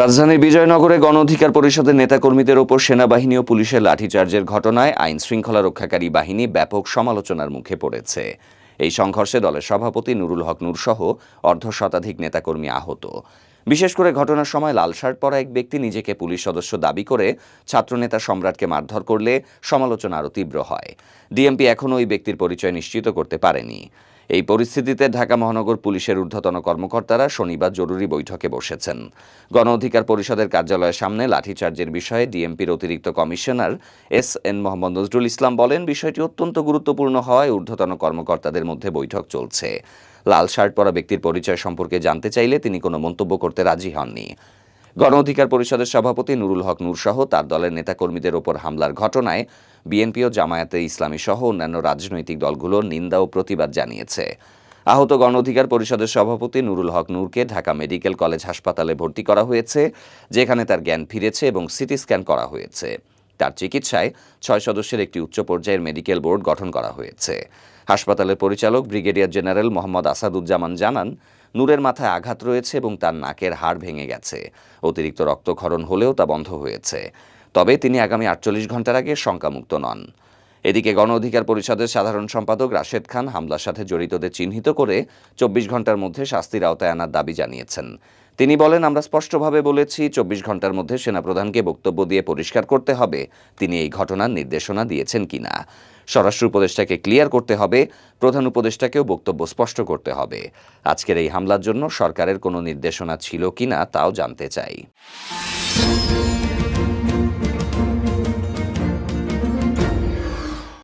রাজধানীর বিজয়নগরে গণ অধিকার পরিষদের নেতাকর্মীদের ওপর সেনাবাহিনী ও পুলিশের লাঠিচার্জের ঘটনায় আইন শৃঙ্খলা রক্ষাকারী বাহিনী ব্যাপক সমালোচনার মুখে পড়েছে। এই সংঘর্ষে দলের সভাপতি নুরুল হক নূর সহ অর্ধ শতাধিক নেতাকর্মী আহত। বিশেষ করে ঘটনার সময় লাল শার্ট পরা এক ব্যক্তি নিজেকে পুলিশ সদস্য দাবি করে ছাত্রনেতা সম্রাটকে মারধর করলে সমালোচনা আরও তীব্র হয়। ডিএমপি এখনও ওই ব্যক্তির পরিচয় নিশ্চিত করতে পারেনি। এই পরিস্থিতিতে ঢাকা মহানগর পুলিশের ঊর্ধ্বতন কর্মকর্তারা শনিবার জরুরি বৈঠকে বসেছেন। গণ অধিকার পরিষদের কার্যালয়ের সামনে লাঠিচার্জের বিষয়ে ডিএমপির অতিরিক্ত commissioner S N Mohammad Nazrul Islam বলেন, বিষয়টি অত্যন্ত গুরুত্বপূর্ণ হওয়ায় ঊর্ধ্বতন কর্মকর্তাদের মধ্যে বৈঠক চলছে। লাল শার্ট পরা ব্যক্তির পরিচয় সম্পর্কে জানতে চাইলে তিনি কোনো মন্তব্য করতে রাজি হননি। গণ অধিকার পরিষদের সভাপতি নুরুল হক নূর সহ তার দলের নেতাকর্মীদের ওপর হামলার ঘটনায় বিএনপি ও জামায়াতে ইসলামী সহ অন্যান্য রাজনৈতিক দলগুলোর নিন্দা ও প্রতিবাদ জানিয়েছে। আহত গণ অধিকার পরিষদের সভাপতি নুরুল হক নূরকে ঢাকা মেডিকেল কলেজ হাসপাতালে ভর্তি করা হয়েছে, যেখানে তার জ্ঞান ফিরেছে এবং সিটি স্ক্যান করা হয়েছে। তার চিকিৎসায় ছয় সদস্যের একটি উচ্চ পর্যায়ের মেডিকেল বোর্ড গঠন করা হয়েছে। হাসপাতালের পরিচালক ব্রিগেডিয়ার জেনারেল মোহাম্মদ আসাদুজ্জামান জানান নূরের মাথায় আঘাত রয়েছে এবং তার নাকের হাড় ভেঙে গেছে। অতিরিক্ত রক্তক্ষরণ হলেও তা বন্ধ হয়েছে। তবে তিনি আগামী আটচল্লিশ ঘণ্টার আগে শঙ্কামুক্ত নন। এদিকে গণ অধিকার পরিষদের সাধারণ সম্পাদক রাশেদ খান হামলার সাথে জড়িতদের চিহ্নিত করে চব্বিশ ঘণ্টার মধ্যে শাস্তির আওতায় আনার দাবি জানিয়েছেন। তিনি বলেন, আমরা স্পষ্টভাবে বলেছি, চব্বিশ ঘণ্টার মধ্যে সেনাপ্রধানকে বক্তব্য দিয়ে পরিষ্কার করতে হবে। তিনি এই ঘটনার নির্দেশনা দিয়েছেন কিনা স্বরাষ্ট্র উপদেষ্টাকে ক্লিয়ার করতে হবে, প্রধান উপদেষ্টাকেও বক্তব্য স্পষ্ট করতে হবে। আজকের এই হামলার জন্য সরকারের কোনো নির্দেশনা ছিল কিনা তাও জানতে চাই।